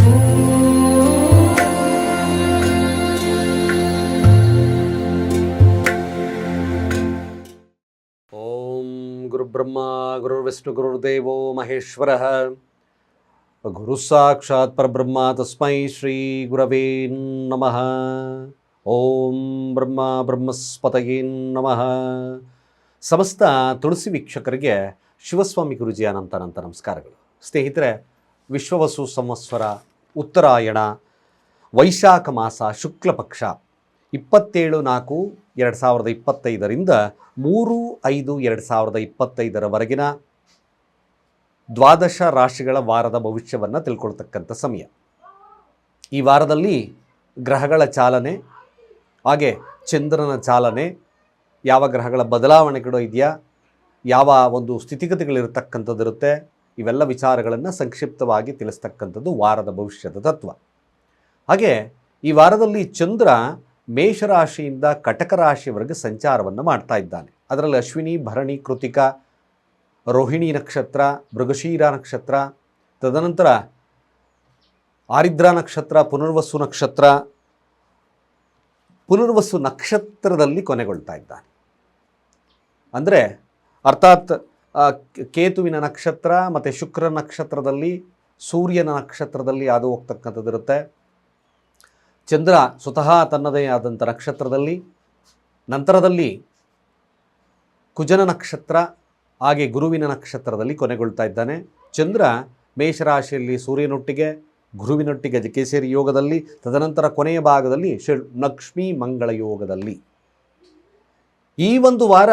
ಓಂ ಗುರುಬ್ರಹ್ಮ ಗುರುರ್ವಿಷ್ಣು ಗುರುರ್ದೇವೋ ಮಹೇಶ್ವರ ಗುರು ಸಾಕ್ಷಾತ್ ಪರಬ್ರಹ್ಮ ತಸ್ಮೈ ಶ್ರೀ ಗುರವೇ ನಮಃ ಓಂ ಬ್ರಹ್ಮ ಬ್ರಹ್ಮಸ್ಪತಯೇ ನಮಃ ಸಮಸ್ತ ತುಳಸಿ ವೀಕ್ಷಕರಿಗೆ ಶಿವಸ್ವಾಮಿ ಗುರುಜಿ ಅನಂತ ಅನಂತ ನಮಸ್ಕಾರಗಳು. ಸ್ನೇಹಿತರೆ, ವಿಶ್ವವಸು ಸಂವತ್ಸರ ಉತ್ತರಾಯಣ, ವೈಶಾಖ ಮಾಸ ಶುಕ್ಲ ಪಕ್ಷ ಇಪ್ಪತ್ತೇಳು ನಾಲ್ಕು, ಎರಡು ಸಾವಿರದ ಇಪ್ಪತ್ತೈದರಿಂದ ಮೂರು ಐದು, ಎರಡು ಸಾವಿರದ ಇಪ್ಪತ್ತೈದರವರೆಗಿನ ದ್ವಾದಶ ರಾಶಿಗಳ ವಾರದ ಭವಿಷ್ಯವನ್ನು ತಿಳ್ಕೊಳ್ತಕ್ಕಂಥ ಸಮಯ. ಈ ವಾರದಲ್ಲಿ ಗ್ರಹಗಳ ಚಾಲನೆ, ಹಾಗೆ ಚಂದ್ರನ ಚಾಲನೆ, ಯಾವ ಗ್ರಹಗಳ ಬದಲಾವಣೆಗಳು ಇದೆಯಾ, ಯಾವ ಒಂದು ಸ್ಥಿತಿಗತಿಗಳಿರ್ತಕ್ಕಂಥದ್ದಿರುತ್ತೆ ಇವೆಲ್ಲ ವಿಚಾರಗಳನ್ನು ಸಂಕ್ಷಿಪ್ತವಾಗಿ ತಿಳಿಸ್ತಕ್ಕಂಥದ್ದು ವಾರದ ಭವಿಷ್ಯದ ತತ್ವ. ಹಾಗೆ ಈ ವಾರದಲ್ಲಿ ಚಂದ್ರ ಮೇಷರಾಶಿಯಿಂದ ಕಟಕ ರಾಶಿಯವರೆಗೆ ಸಂಚಾರವನ್ನು ಮಾಡ್ತಾ ಇದ್ದಾನೆ. ಅದರಲ್ಲಿ ಅಶ್ವಿನಿ, ಭರಣಿ, ಕೃತಿಕ, ರೋಹಿಣಿ ನಕ್ಷತ್ರ, ಮೃಗಶೀರ ನಕ್ಷತ್ರ, ತದನಂತರ ಆರಿದ್ರ ನಕ್ಷತ್ರ, ಪುನರ್ವಸು ನಕ್ಷತ್ರ, ಪುನರ್ವಸು ನಕ್ಷತ್ರದಲ್ಲಿ ಕೊನೆಗೊಳ್ತಾ ಇದ್ದಾನೆ. ಅಂದರೆ ಅರ್ಥಾತ್ ಕೇತುವಿನ ನಕ್ಷತ್ರ ಮತ್ತು ಶುಕ್ರ ನಕ್ಷತ್ರದಲ್ಲಿ ಸೂರ್ಯನ ನಕ್ಷತ್ರದಲ್ಲಿ ಅದು ಹೋಗ್ತಕ್ಕಂಥದ್ದಿರುತ್ತೆ. ಚಂದ್ರ ಸ್ವತಃ ತನ್ನದೇ ಆದಂಥ ನಕ್ಷತ್ರದಲ್ಲಿ, ನಂತರದಲ್ಲಿ ಕುಜನ ನಕ್ಷತ್ರ, ಹಾಗೆ ಗುರುವಿನ ನಕ್ಷತ್ರದಲ್ಲಿ ಕೊನೆಗೊಳ್ತಾ ಇದ್ದಾನೆ. ಚಂದ್ರ ಮೇಷರಾಶಿಯಲ್ಲಿ ಸೂರ್ಯನೊಟ್ಟಿಗೆ, ಗುರುವಿನೊಟ್ಟಿಗೆ ಕೇಸೇರಿ ಯೋಗದಲ್ಲಿ, ತದನಂತರ ಕೊನೆಯ ಭಾಗದಲ್ಲಿ ಶ ಲಕ್ಷ್ಮೀ ಮಂಗಳ ಯೋಗದಲ್ಲಿ. ಈ ಒಂದು ವಾರ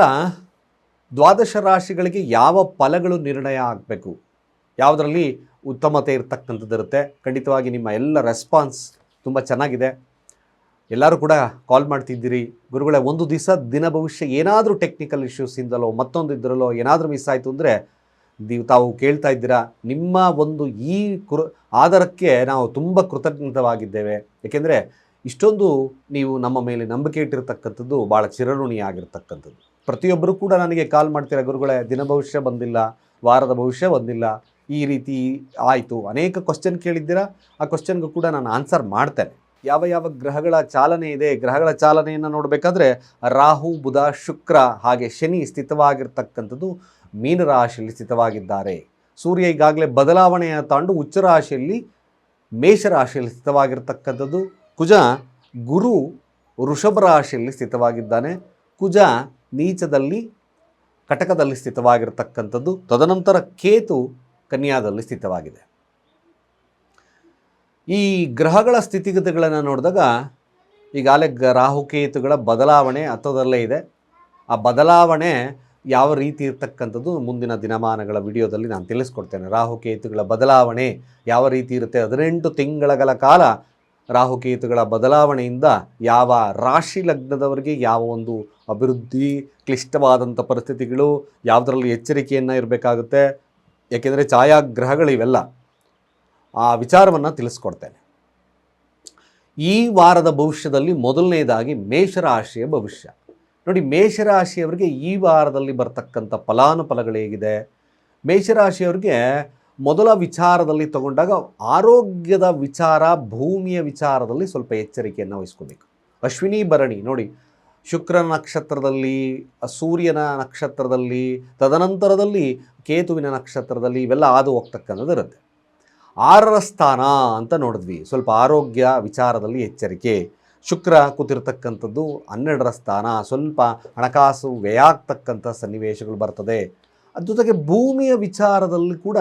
ದ್ವಾದಶ ರಾಶಿಗಳಿಗೆ ಯಾವ ಫಲಗಳು ನಿರ್ಣಯ ಆಗಬೇಕು? ಯಾವುದರಲ್ಲಿ ಉತ್ತಮತೆ ಇರತಕ್ಕಂಥದ್ದಿರುತ್ತೆ ಖಂಡಿತವಾಗಿ ನಿಮ್ಮ ಎಲ್ಲ ರೆಸ್ಪಾನ್ಸ್ ತುಂಬ ಚೆನ್ನಾಗಿದೆ. ಎಲ್ಲರೂ ಕೂಡ ಕಾಲ್ ಮಾಡ್ತಿದ್ದೀರಿ. ಗುರುಗಳೇ, ಒಂದು ದಿವಸ ದಿನ ಭವಿಷ್ಯ ಏನಾದರೂ ಟೆಕ್ನಿಕಲ್ ಇಶ್ಯೂಸಿಂದಲೋ ಮತ್ತೊಂದು ಇದರಲ್ಲೋ ಏನಾದರೂ ಮಿಸ್ ಆಯಿತು ಅಂದರೆ ನೀವು ತಾವು ಕೇಳ್ತಾ ಇದ್ದೀರಾ. ನಿಮ್ಮ ಒಂದು ಈ ಕೃ, ಆಧಾರಕ್ಕೆ ನಾವು ತುಂಬ ಕೃತಜ್ಞತವಾಗಿದ್ದೇವೆ. ಏಕೆಂದರೆ ಇಷ್ಟೊಂದು ನೀವು ನಮ್ಮ ಮೇಲೆ ನಂಬಿಕೆ ಇಟ್ಟಿರ್ತಕ್ಕಂಥದ್ದು ಭಾಳ ಚಿರಋಣಿಯಾಗಿರ್ತಕ್ಕಂಥದ್ದು. ಪ್ರತಿಯೊಬ್ಬರು ಕೂಡ ನನಗೆ ಕಾಲ್ ಮಾಡ್ತೀರಾ, ಗುರುಗಳೇ, ದಿನ ಭವಿಷ್ಯ ಬಂದಿಲ್ಲ, ವಾರದ ಭವಿಷ್ಯ ಬಂದಿಲ್ಲ, ಈ ರೀತಿ ಆಯಿತು. ಅನೇಕ ಕ್ವಶನ್ ಕೇಳಿದ್ದೀರಾ, ಆ ಕ್ವಶನ್ಗೂ ಕೂಡ ನಾನು ಆನ್ಸರ್ ಮಾಡ್ತೇನೆ. ಯಾವ ಯಾವ ಗ್ರಹಗಳ ಚಾಲನೆ ಇದೆ, ಗ್ರಹಗಳ ಚಾಲನೆಯನ್ನು ನೋಡಬೇಕಾದ್ರೆ, ರಾಹು, ಬುಧ, ಶುಕ್ರ, ಹಾಗೆ ಶನಿ ಸ್ಥಿತವಾಗಿರ್ತಕ್ಕಂಥದ್ದು ಮೀನರಾಶಿಯಲ್ಲಿ ಸ್ಥಿತವಾಗಿದ್ದಾರೆ. ಸೂರ್ಯ ಈಗಾಗಲೇ ಬದಲಾವಣೆಯ ತಾಂಡು ಉಚ್ಚ ರಾಶಿಯಲ್ಲಿ ಮೇಷರಾಶಿಯಲ್ಲಿ ಸ್ಥಿತವಾಗಿರ್ತಕ್ಕಂಥದ್ದು. ಕುಜ ಗುರು ವೃಷಭ ರಾಶಿಯಲ್ಲಿ ಸ್ಥಿತವಾಗಿದ್ದಾನೆ. ಕುಜ ನೀಚದಲ್ಲಿ ಕಟಕದಲ್ಲಿ ಸ್ಥಿತವಾಗಿರತಕ್ಕಂಥದ್ದು. ತದನಂತರ ಕೇತು ಕನ್ಯಾದಲ್ಲಿ ಸ್ಥಿತವಾಗಿದೆ. ಈ ಗ್ರಹಗಳ ಸ್ಥಿತಿಗತಿಗಳನ್ನು ನೋಡಿದಾಗ ಈಗಾಗಲೇ ಗ ರಾಹುಕೇತುಗಳ ಬದಲಾವಣೆ ಹತ್ತದಲ್ಲೇ ಇದೆ. ಆ ಬದಲಾವಣೆ ಯಾವ ರೀತಿ ಇರತಕ್ಕಂಥದ್ದು ಮುಂದಿನ ದಿನಮಾನಗಳ ವಿಡಿಯೋದಲ್ಲಿ ನಾನು ತಿಳಿಸ್ಕೊಡ್ತೇನೆ. ರಾಹುಕೇತುಗಳ ಬದಲಾವಣೆ ಯಾವ ರೀತಿ ಇರುತ್ತೆ? ಹದಿನೆಂಟು ತಿಂಗಳಗಳ ಕಾಲ ರಾಹುಕೇತುಗಳ ಬದಲಾವಣೆಯಿಂದ ಯಾವ ರಾಶಿ ಲಗ್ನದವರಿಗೆ ಯಾವ ಒಂದು ಅಭಿವೃದ್ಧಿ, ಕ್ಲಿಷ್ಟವಾದಂಥ ಪರಿಸ್ಥಿತಿಗಳು, ಯಾವುದರಲ್ಲಿ ಎಚ್ಚರಿಕೆಯನ್ನು ಇರಬೇಕಾಗುತ್ತೆ ಏಕೆಂದರೆ ಛಾಯಾಗ್ರಹಗಳಿವೆಲ್ಲ ಆ ವಿಚಾರವನ್ನು ತಿಳಿಸ್ಕೊಡ್ತೇನೆ. ಈ ವಾರದ ಭವಿಷ್ಯದಲ್ಲಿ ಮೊದಲನೇದಾಗಿ ಮೇಷರಾಶಿಯ ಭವಿಷ್ಯ. ನೋಡಿ, ಮೇಷರಾಶಿಯವರಿಗೆ ಈ ವಾರದಲ್ಲಿ ಬರ್ತಕ್ಕಂಥ ಫಲಾನುಫಲಗಳು ಹೇಗಿದೆ? ಮೇಷರಾಶಿಯವರಿಗೆ ಮೊದಲ ವಿಚಾರದಲ್ಲಿ ತಗೊಂಡಾಗ ಆರೋಗ್ಯದ ವಿಚಾರ, ಭೂಮಿಯ ವಿಚಾರದಲ್ಲಿ ಸ್ವಲ್ಪ ಎಚ್ಚರಿಕೆಯನ್ನು ವಹಿಸ್ಕೋಬೇಕು. ಅಶ್ವಿನಿ ಭರಣಿ, ನೋಡಿ, ಶುಕ್ರ ನಕ್ಷತ್ರದಲ್ಲಿ, ಸೂರ್ಯನ ನಕ್ಷತ್ರದಲ್ಲಿ, ತದನಂತರದಲ್ಲಿ ಕೇತುವಿನ ನಕ್ಷತ್ರದಲ್ಲಿ ಇವೆಲ್ಲ ಹಾದು ಹೋಗ್ತಕ್ಕಂಥದ್ದು ಇರುತ್ತೆ. ಆರರ ಸ್ಥಾನ ಅಂತ ನೋಡಿದ್ವಿ. ಸ್ವಲ್ಪ ಆರೋಗ್ಯ ವಿಚಾರದಲ್ಲಿ ಎಚ್ಚರಿಕೆ. ಶುಕ್ರ ಕೂತಿರ್ತಕ್ಕಂಥದ್ದು ಹನ್ನೆರಡರ ಸ್ಥಾನ. ಸ್ವಲ್ಪ ಹಣಕಾಸು ವ್ಯಯ ಆಗ್ತಕ್ಕಂಥ ಸನ್ನಿವೇಶಗಳು ಬರ್ತದೆ. ಜೊತೆಗೆ ಭೂಮಿಯ ವಿಚಾರದಲ್ಲಿ ಕೂಡ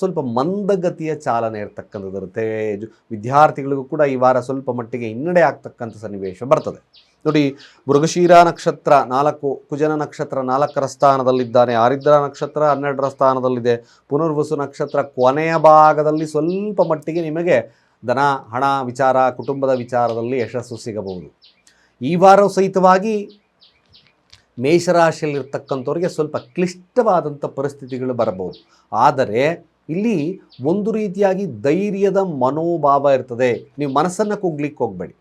ಸ್ವಲ್ಪ ಮಂದಗತಿಯ ಚಾಲನೆ ಇರತಕ್ಕಂಥದ್ದು ಇರುತ್ತೆ ವಿದ್ಯಾರ್ಥಿಗಳಿಗೂ ಕೂಡ ಈ ವಾರ ಸ್ವಲ್ಪ ಮಟ್ಟಿಗೆ ಹಿನ್ನಡೆ ಆಗ್ತಕ್ಕಂಥ ಸನ್ನಿವೇಶ ಬರ್ತದೆ. ನೋಡಿ, ಮೃಗಶೀರ ನಕ್ಷತ್ರ ನಾಲ್ಕು, ಕುಜನ ನಕ್ಷತ್ರ ನಾಲ್ಕರ ಸ್ಥಾನದಲ್ಲಿದ್ದಾನೆ. ಆರಿದ್ರ ನಕ್ಷತ್ರ ಹನ್ನೆರಡರ ಸ್ಥಾನದಲ್ಲಿದೆ. ಪುನರ್ವಸು ನಕ್ಷತ್ರ ಕೊನೆಯ ಭಾಗದಲ್ಲಿ ಸ್ವಲ್ಪ ಮಟ್ಟಿಗೆ ನಿಮಗೆ ಧನ, ಹಣ ವಿಚಾರ, ಕುಟುಂಬದ ವಿಚಾರದಲ್ಲಿ ಯಶಸ್ಸು ಸಿಗಬಹುದು. ಈ ವಾರ ಸಹಿತವಾಗಿ ಮೇಷರಾಶಿಯಲ್ಲಿರ್ತಕ್ಕಂಥವ್ರಿಗೆ ಸ್ವಲ್ಪ ಕ್ಲಿಷ್ಟವಾದಂಥ ಪರಿಸ್ಥಿತಿಗಳು ಬರಬಹುದು. ಆದರೆ ಇಲ್ಲಿ ಒಂದು ರೀತಿಯಾಗಿ ಧೈರ್ಯದ ಮನೋಭಾವ ಇರ್ತದೆ. ನೀವು ಮನಸ್ಸನ್ನು ಕುಗ್ಲಿಕ್ಕೆ ಹೋಗಬೇಡಿ.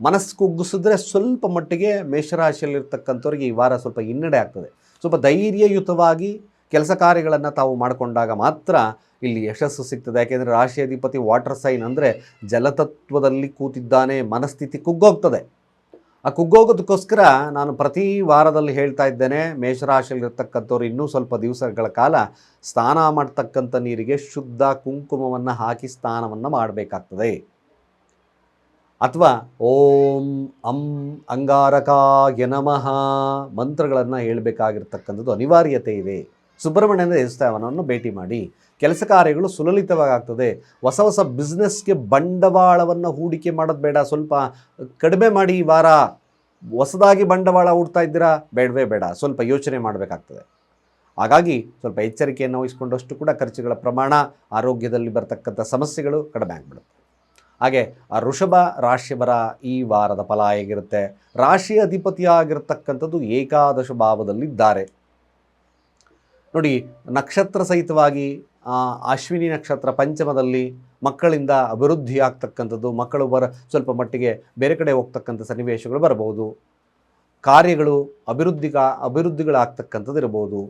ಮನಸ್ಸು ಕುಗ್ಗಿಸಿದ್ರೆ ಸ್ವಲ್ಪ ಮಟ್ಟಿಗೆ ಮೇಷರಾಶಿಯಲ್ಲಿರ್ತಕ್ಕಂಥವ್ರಿಗೆ ಈ ವಾರ ಸ್ವಲ್ಪ ಹಿನ್ನಡೆ ಆಗ್ತದೆ. ಸ್ವಲ್ಪ ಧೈರ್ಯಯುತವಾಗಿ ಕೆಲಸ ಕಾರ್ಯಗಳನ್ನು ತಾವು ಮಾಡಿಕೊಂಡಾಗ ಮಾತ್ರ ಇಲ್ಲಿ ಯಶಸ್ಸು ಸಿಗ್ತದೆ. ಯಾಕೆಂದರೆ ರಾಶಿ ಅಧಿಪತಿ ವಾಟರ್ ಸೈನ್ ಅಂದರೆ ಜಲತತ್ವದಲ್ಲಿ ಕೂತಿದ್ದಾನೆ, ಮನಸ್ಥಿತಿ ಕುಗ್ಗೋಗ್ತದೆ. ಆ ಕುಗ್ಗೋಗೋದಕ್ಕೋಸ್ಕರ ನಾನು ಪ್ರತಿ ವಾರದಲ್ಲಿ ಹೇಳ್ತಾ ಇದ್ದೇನೆ, ಮೇಷರಾಶಿಯಲ್ಲಿರ್ತಕ್ಕಂಥವ್ರು ಇನ್ನೂ ಸ್ವಲ್ಪ ದಿವಸಗಳ ಕಾಲ ಸ್ನಾನ ಮಾಡ್ತಕ್ಕಂಥ ನೀರಿಗೆ ಶುದ್ಧ ಕುಂಕುಮವನ್ನು ಹಾಕಿ ಸ್ನಾನವನ್ನು ಮಾಡಬೇಕಾಗ್ತದೆ. ಅಥವಾ ಓಂ ಅಂ ಅಂಗಾರಕಾಯ ನಮಃ ಮಂತ್ರಗಳನ್ನು ಹೇಳಬೇಕಾಗಿರ್ತಕ್ಕಂಥದ್ದು ಅನಿವಾರ್ಯತೆ ಇದೆ. ಸುಬ್ರಹ್ಮಣ್ಯನ ದೇವಸ್ಥಾನವನ್ನು ಭೇಟಿ ಮಾಡಿ. ಕೆಲಸ ಕಾರ್ಯಗಳು ಸುಲಲಿತವಾಗ್ತದೆ. ಹೊಸ ಹೊಸ ಬಿಸ್ನೆಸ್ಗೆ ಬಂಡವಾಳವನ್ನು ಹೂಡಿಕೆ ಮಾಡೋದು ಬೇಡ. ಸ್ವಲ್ಪ ಕಡಿಮೆ ಮಾಡಿ ಈ ವಾರ ಹೊಸದಾಗಿ ಬಂಡವಾಳ ಹೂಡ್ತಾ ಇದ್ದೀರಾ? ಬೇಡವೇ ಬೇಡ. ಸ್ವಲ್ಪ ಯೋಚನೆ ಮಾಡಬೇಕಾಗ್ತದೆ. ಹಾಗಾಗಿ ಸ್ವಲ್ಪ ಎಚ್ಚರಿಕೆಯನ್ನು ವಹಿಸ್ಕೊಂಡಷ್ಟು ಕೂಡ ಖರ್ಚುಗಳ ಪ್ರಮಾಣ ಆರೋಗ್ಯದಲ್ಲಿ ಬರತಕ್ಕಂಥ ಸಮಸ್ಯೆಗಳು ಕಡಿಮೆ ಆಗಿಬಿಡುತ್ತೆ. ಹಾಗೆ ಆ ವೃಷಭ ರಾಶಿಯವರ ಈ ವಾರದ ಫಲ ಹೇಗಿರುತ್ತೆ? ರಾಶಿ ಅಧಿಪತಿಯಾಗಿರ್ತಕ್ಕಂಥದ್ದು ಏಕಾದಶ ಭಾವದಲ್ಲಿದ್ದಾರೆ. ನೋಡಿ, ನಕ್ಷತ್ರ ಸಹಿತವಾಗಿ ಅಶ್ವಿನಿ ನಕ್ಷತ್ರ ಪಂಚಮದಲ್ಲಿ ಮಕ್ಕಳಿಂದ ಅಭಿವೃದ್ಧಿ ಆಗ್ತಕ್ಕಂಥದ್ದು ಮಕ್ಕಳು ಬರ ಸ್ವಲ್ಪ ಮಟ್ಟಿಗೆ ಬೇರೆ ಕಡೆ ಹೋಗ್ತಕ್ಕಂಥ ಸನ್ನಿವೇಶಗಳು ಬರಬಹುದು. ಕಾರ್ಯಗಳು ಅಭಿವೃದ್ಧಿಗ ಅಭಿವೃದ್ಧಿಗಳಾಗ್ತಕ್ಕಂಥದ್ದು ಇರಬಹುದು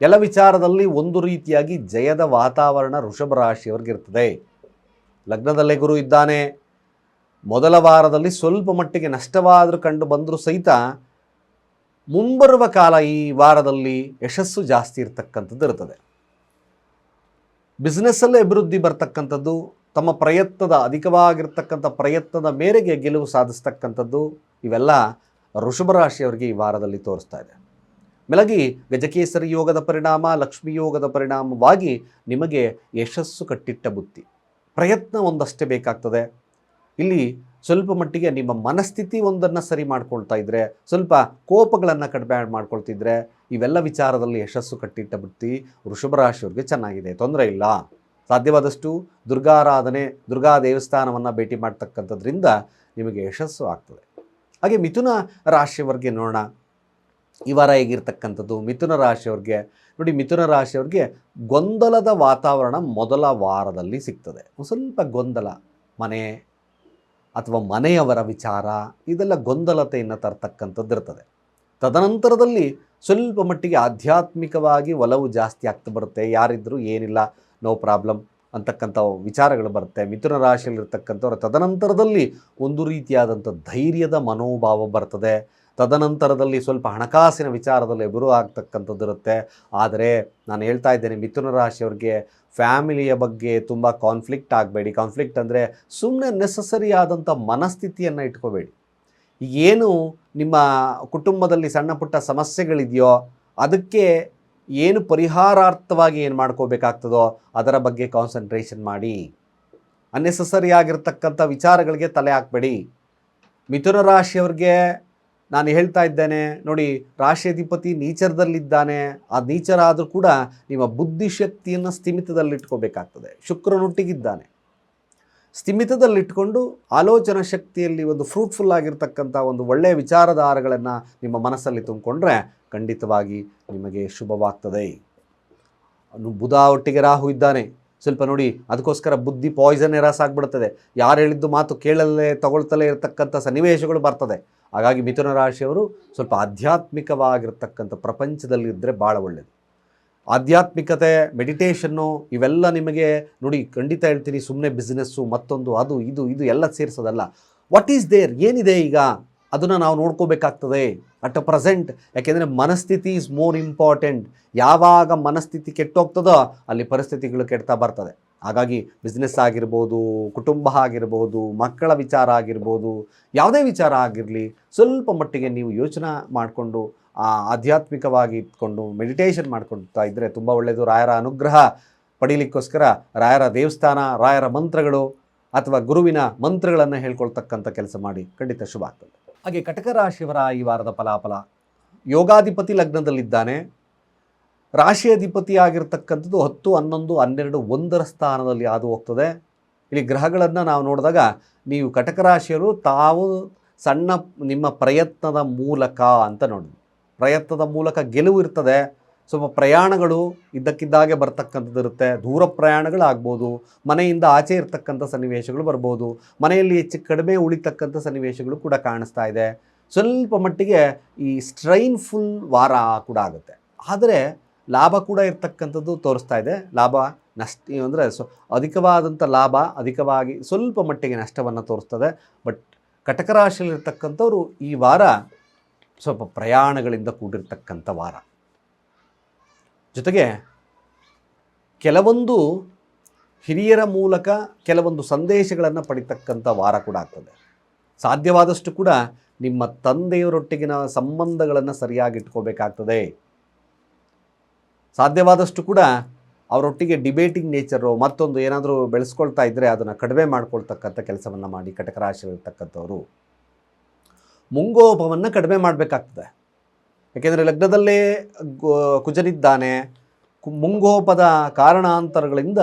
ಎಲ್ಲ ವಿಚಾರದಲ್ಲಿ ಒಂದು ರೀತಿಯಾಗಿ ಜಯದ ವಾತಾವರಣ ವೃಷಭ ರಾಶಿಯವರಿಗೆ ಇರ್ತದೆ. ಲಗ್ನದಲ್ಲೇ ಗುರು ಇದ್ದಾನೆ. ಮೊದಲ ವಾರದಲ್ಲಿ ಸ್ವಲ್ಪ ಮಟ್ಟಿಗೆ ನಷ್ಟವಾದರೂ ಕಂಡು ಬಂದರೂ ಸಹಿತ ಮುಂಬರುವ ಕಾಲ ಈ ವಾರದಲ್ಲಿ ಯಶಸ್ಸು ಜಾಸ್ತಿ ಇರತಕ್ಕಂಥದ್ದು ಇರ್ತದೆ ಬಿಸ್ನೆಸ್ಸಲ್ಲೇ ಅಭಿವೃದ್ಧಿ ಬರ್ತಕ್ಕಂಥದ್ದು, ತಮ್ಮ ಪ್ರಯತ್ನದ ಅಧಿಕವಾಗಿರ್ತಕ್ಕಂಥ ಪ್ರಯತ್ನದ ಮೇರೆಗೆ ಗೆಲುವು ಸಾಧಿಸ್ತಕ್ಕಂಥದ್ದು, ಇವೆಲ್ಲ ರಾಶಿಯವರಿಗೆ ಈ ವಾರದಲ್ಲಿ ತೋರಿಸ್ತಾ ಇದೆ. ಮೆಲಗಿ, ಗಜಕೇಸರಿ ಯೋಗದ ಪರಿಣಾಮ, ಲಕ್ಷ್ಮೀ ಯೋಗದ ಪರಿಣಾಮವಾಗಿ ನಿಮಗೆ ಯಶಸ್ಸು ಕಟ್ಟಿಟ್ಟ ಬುತ್ತಿ ಪ್ರಯತ್ನ ಒಂದಷ್ಟೇ ಬೇಕಾಗ್ತದೆ. ಇಲ್ಲಿ ಸ್ವಲ್ಪ ಮಟ್ಟಿಗೆ ನಿಮ್ಮ ಮನಸ್ಥಿತಿ ಒಂದನ್ನು ಸರಿ ಮಾಡ್ಕೊಳ್ತಾ ಇದ್ದರೆ ಸ್ವಲ್ಪ ಕೋಪಗಳನ್ನು ಕಡಿಮೆ ಮಾಡ್ಕೊಳ್ತಿದ್ರೆ ಇವೆಲ್ಲ ವಿಚಾರದಲ್ಲಿ ಯಶಸ್ಸು ಕಟ್ಟಿಟ್ಟ ಬುತ್ತಿ ವೃಷಭ ರಾಶಿಯವ್ರಿಗೆ ಚೆನ್ನಾಗಿದೆ, ತೊಂದರೆ ಇಲ್ಲ. ಸಾಧ್ಯವಾದಷ್ಟು ದುರ್ಗಾರಾಧನೆ, ದುರ್ಗಾ ದೇವಸ್ಥಾನವನ್ನು ಭೇಟಿ ಮಾಡ್ತಕ್ಕಂಥದ್ರಿಂದ ನಿಮಗೆ ಯಶಸ್ಸು ಆಗ್ತದೆ. ಹಾಗೆ ಮಿಥುನ ರಾಶಿಯವ್ರಿಗೆ ನೋಡೋಣ. ಈ ವಾರ ಹೇಗಿರ್ತಕ್ಕಂಥದ್ದು? ಮಿಥುನ ರಾಶಿಯವ್ರಿಗೆ, ನೋಡಿ ಮಿಥುನ ರಾಶಿಯವ್ರಿಗೆ ಗೊಂದಲದ ವಾತಾವರಣ ಮೊದಲ ವಾರದಲ್ಲಿ ಸಿಗ್ತದೆ. ಸ್ವಲ್ಪ ಗೊಂದಲ, ಮನೆ ಅಥವಾ ಮನೆಯವರ ವಿಚಾರ, ಇದೆಲ್ಲ ಗೊಂದಲತೆಯನ್ನು ತರ್ತಕ್ಕಂಥದ್ದು ಇರ್ತದೆ. ತದನಂತರದಲ್ಲಿ ಸ್ವಲ್ಪ ಮಟ್ಟಿಗೆ ಆಧ್ಯಾತ್ಮಿಕವಾಗಿ ಒಲವು ಜಾಸ್ತಿ ಆಗ್ತಾ ಬರುತ್ತೆ. ಯಾರಿದ್ದರೂ ಏನಿಲ್ಲ ನೋ ಪ್ರಾಬ್ಲಮ್ ಅಂತಕ್ಕಂಥ ವಿಚಾರಗಳು ಬರುತ್ತೆ. ಮಿಥುನ ರಾಶಿಯಲ್ಲಿರ್ತಕ್ಕಂಥವ್ರ ತದನಂತರದಲ್ಲಿ ಒಂದು ರೀತಿಯಾದಂಥ ಧೈರ್ಯದ ಮನೋಭಾವ ಬರ್ತದೆ. ತದನಂತರದಲ್ಲಿ ಸ್ವಲ್ಪ ಹಣಕಾಸಿನ ವಿಚಾರದಲ್ಲಿ ಎದುರು ಆಗ್ತಕ್ಕಂಥದ್ದಿರುತ್ತೆ ಆದರೆ ನಾನು ಹೇಳ್ತಾ ಇದ್ದೇನೆ, ಮಿಥುನ ರಾಶಿಯವ್ರಿಗೆ ಫ್ಯಾಮಿಲಿಯ ಬಗ್ಗೆ ತುಂಬ ಕಾನ್ಫ್ಲಿಕ್ಟ್ ಆಗಬೇಡಿ. ಕಾನ್ಫ್ಲಿಕ್ಟ್ ಅಂದರೆ ಸುಮ್ಮನೆ ನೆಸಸರಿ ಆದಂಥ ಮನಸ್ಥಿತಿಯನ್ನು ಇಟ್ಕೋಬೇಡಿ. ಏನು ನಿಮ್ಮ ಕುಟುಂಬದಲ್ಲಿ ಸಣ್ಣ ಪುಟ್ಟ ಸಮಸ್ಯೆಗಳಿದೆಯೋ, ಅದಕ್ಕೆ ಏನು ಪರಿಹಾರಾರ್ಥವಾಗಿ ಏನು ಮಾಡ್ಕೋಬೇಕಾಗ್ತದೋ, ಅದರ ಬಗ್ಗೆ ಕಾನ್ಸಂಟ್ರೇಷನ್ ಮಾಡಿ. ಅನ್ನೆಸಸರಿ ಆಗಿರ್ತಕ್ಕಂಥ ವಿಚಾರಗಳಿಗೆ ತಲೆ ಹಾಕಬೇಡಿ. ಮಿಥುನ ರಾಶಿಯವ್ರಿಗೆ ನಾನು ಹೇಳ್ತಾ ಇದ್ದೇನೆ, ನೋಡಿ, ರಾಷ್ಟ್ರಾಧಿಪತಿ ನೀಚರದಲ್ಲಿದ್ದಾನೆ, ಆ ನೀಚರ ಆದರೂ ಕೂಡ ನಿಮ್ಮ ಬುದ್ಧಿಶಕ್ತಿಯನ್ನು ಸ್ಥಿಮಿತದಲ್ಲಿಟ್ಕೋಬೇಕಾಗ್ತದೆ. ಶುಕ್ರನೊಟ್ಟಿಗಿದ್ದಾನೆ. ಸ್ಥಿಮಿತದಲ್ಲಿಟ್ಕೊಂಡು ಆಲೋಚನಾ ಶಕ್ತಿಯಲ್ಲಿ ಒಂದು ಫ್ರೂಟ್ಫುಲ್ ಆಗಿರ್ತಕ್ಕಂಥ ಒಂದು ಒಳ್ಳೆಯ ವಿಚಾರಧಾರಗಳನ್ನು ನಿಮ್ಮ ಮನಸ್ಸಲ್ಲಿ ತುಂಬಿಕೊಂಡ್ರೆ ಖಂಡಿತವಾಗಿ ನಿಮಗೆ ಶುಭವಾಗ್ತದೆ. ಬುಧ ಒಟ್ಟಿಗೆ ರಾಹು ಇದ್ದಾನೆ. ಸ್ವಲ್ಪ ನೋಡಿ, ಅದಕ್ಕೋಸ್ಕರ ಬುದ್ಧಿ ಪಾಯ್ಸನ್ ಎರಾಸ್ ಆಗಿಬಿಡ್ತದೆ ಯಾರು ಹೇಳಿದ್ದು ಮಾತು ಕೇಳಲ್ಲೇ ತಗೊಳ್ತಲೇ ಇರತಕ್ಕಂಥ ಸನ್ನಿವೇಶಗಳು ಬರ್ತದೆ. ಹಾಗಾಗಿ ಮಿಥುನ ರಾಶಿಯವರು ಸ್ವಲ್ಪ ಆಧ್ಯಾತ್ಮಿಕವಾಗಿರ್ತಕ್ಕಂಥ ಪ್ರಪಂಚದಲ್ಲಿದ್ದರೆ ಭಾಳ ಒಳ್ಳೆಯದು ಆಧ್ಯಾತ್ಮಿಕತೆ, ಮೆಡಿಟೇಷನ್ನು ಇವೆಲ್ಲ ನಿಮಗೆ ನೋಡಿ ಖಂಡಿತ ಹೇಳ್ತೀನಿ ಸುಮ್ಮನೆ ಬಿಸ್ನೆಸ್ಸು, ಮತ್ತೊಂದು, ಅದು, ಇದು ಇದು ಎಲ್ಲ ಸೇರಿಸೋದಲ್ಲ. ವಾಟ್ ಈಸ್ ದೇರ್ ಏನಿದೆ ಈಗ? ಅದನ್ನು ನಾವು ನೋಡ್ಕೋಬೇಕಾಗ್ತದೆ. ಅಟ್ ಅ ಪ್ರೆಸೆಂಟ್ ಯಾಕೆಂದರೆ ಮನಸ್ಥಿತಿ ಈಸ್ ಮೋರ್ ಇಂಪಾರ್ಟೆಂಟ್ ಯಾವಾಗ ಮನಸ್ಥಿತಿ ಕೆಟ್ಟೋಗ್ತದೋ ಅಲ್ಲಿ ಪರಿಸ್ಥಿತಿಗಳು ಕೆಡ್ತಾ ಬರ್ತದೆ. ಹಾಗಾಗಿ ಬಿಸ್ನೆಸ್ ಆಗಿರ್ಬೋದು, ಕುಟುಂಬ ಆಗಿರ್ಬೋದು, ಮಕ್ಕಳ ವಿಚಾರ ಆಗಿರ್ಬೋದು, ಯಾವುದೇ ವಿಚಾರ ಆಗಿರಲಿ, ಸ್ವಲ್ಪ ಮಟ್ಟಿಗೆ ನೀವು ಯೋಚನೆ ಮಾಡಿಕೊಂಡು ಆಧ್ಯಾತ್ಮಿಕವಾಗಿ ಇಟ್ಕೊಂಡು ಮೆಡಿಟೇಷನ್ ಮಾಡ್ಕೊಳ್ತಾ ಇದ್ದರೆ ತುಂಬ ಒಳ್ಳೆಯದು ರಾಯರ ಅನುಗ್ರಹ ಪಡೀಲಿಕ್ಕೋಸ್ಕರ ರಾಯರ ದೇವಸ್ಥಾನ, ರಾಯರ ಮಂತ್ರಗಳು ಅಥವಾ ಗುರುವಿನ ಮಂತ್ರಗಳನ್ನು ಹೇಳ್ಕೊಳ್ತಕ್ಕಂಥ ಕೆಲಸ ಮಾಡಿ. ಖಂಡಿತ ಶುಭ ಆಗ್ತದೆ. ಹಾಗೆ ಕಟಕ ರಾಶಿಯವರ ಈ ವಾರದ ಫಲಾಫಲ. ಯೋಗಾಧಿಪತಿ ಲಗ್ನದಲ್ಲಿದ್ದಾನೆ. ರಾಶಿ ಅಧಿಪತಿ ಆಗಿರ್ತಕ್ಕಂಥದ್ದು ಹತ್ತು, ಹನ್ನೊಂದು, ಹನ್ನೆರಡು, ಒಂದರ ಸ್ಥಾನದಲ್ಲಿ ಹಾದು ಹೋಗ್ತದೆ. ಇಲ್ಲಿ ಗ್ರಹಗಳನ್ನು ನಾವು ನೋಡಿದಾಗ ನೀವು ಕಟಕ ರಾಶಿಯರು ತಾವು ಸಣ್ಣ ನಿಮ್ಮ ಪ್ರಯತ್ನದ ಮೂಲಕ ಅಂತ ನೋಡಿ ಪ್ರಯತ್ನದ ಮೂಲಕ ಗೆಲುವು ಇರ್ತದೆ. ಸ್ವಲ್ಪ ಪ್ರಯಾಣಗಳು ಇದ್ದಕ್ಕಿದ್ದಾಗೆ ಬರ್ತಕ್ಕಂಥದ್ದು ಇರುತ್ತೆ. ದೂರ ಪ್ರಯಾಣಗಳಾಗ್ಬೋದು. ಮನೆಯಿಂದ ಆಚೆ ಇರ್ತಕ್ಕಂಥ ಸನ್ನಿವೇಶಗಳು ಬರ್ಬೋದು. ಮನೆಯಲ್ಲಿ ಹೆಚ್ಚು ಕಡಿಮೆ ಉಳಿತಕ್ಕಂಥ ಸನ್ನಿವೇಶಗಳು ಕೂಡ ಕಾಣಿಸ್ತಾ ಇದೆ. ಸ್ವಲ್ಪ ಮಟ್ಟಿಗೆ ಈ ಸ್ಟ್ರೈನ್ಫುಲ್ ವಾರ ಕೂಡ ಆಗುತ್ತೆ. ಆದರೆ ಲಾಭ ಕೂಡ ಇರ್ತಕ್ಕಂಥದ್ದು ತೋರಿಸ್ತಾ ಇದೆ. ಲಾಭ ನಷ್ಟ ಅಂದರೆ ಸೊ ಅಧಿಕವಾದಂಥ ಲಾಭ ಅಧಿಕವಾಗಿ ಸ್ವಲ್ಪ ಮಟ್ಟಿಗೆ ನಷ್ಟವನ್ನು ತೋರಿಸ್ತದೆ. ಬಟ್ ಕಟಕ ರಾಶಿಯಲ್ಲಿರ್ತಕ್ಕಂಥವ್ರು ಈ ವಾರ ಸ್ವಲ್ಪ ಪ್ರಯಾಣಗಳಿಂದ ಕೂಡಿರ್ತಕ್ಕಂಥ ವಾರ. ಜೊತೆಗೆ ಕೆಲವೊಂದು ಹಿರಿಯರ ಮೂಲಕ ಕೆಲವೊಂದು ಸಂದೇಶಗಳನ್ನು ಪಡಿತಕ್ಕಂಥ ವಾರ ಕೂಡ ಆಗ್ತದೆ. ಸಾಧ್ಯವಾದಷ್ಟು ಕೂಡ ನಿಮ್ಮ ತಂದೆಯವರೊಟ್ಟಿಗಿನ ಸಂಬಂಧಗಳನ್ನು ಸರಿಯಾಗಿ ಇಟ್ಕೋಬೇಕಾಗ್ತದೆ. ಸಾಧ್ಯವಾದಷ್ಟು ಕೂಡ ಅವರೊಟ್ಟಿಗೆ ಡಿಬೇಟಿಂಗ್ ನೇಚರು ಮತ್ತೊಂದು ಏನಾದರೂ ಬೆಳೆಸ್ಕೊಳ್ತಾ ಇದ್ದರೆ ಅದನ್ನು ಕಡಿಮೆ ಮಾಡ್ಕೊಳ್ತಕ್ಕಂಥ ಕೆಲಸವನ್ನು ಮಾಡಿ ಕಟಕ ರಾಶಿಯಲ್ಲಿರ್ತಕ್ಕಂಥವ್ರು ಮುಂಗೋಪವನ್ನು ಕಡಿಮೆ ಮಾಡಬೇಕಾಗ್ತದೆ. ಯಾಕೆಂದರೆ ಲಗ್ನದಲ್ಲೇ ಕುಜನಿದ್ದಾನೆ. ಮುಂಗೋಪದ ಕಾರಣಾಂತರಗಳಿಂದ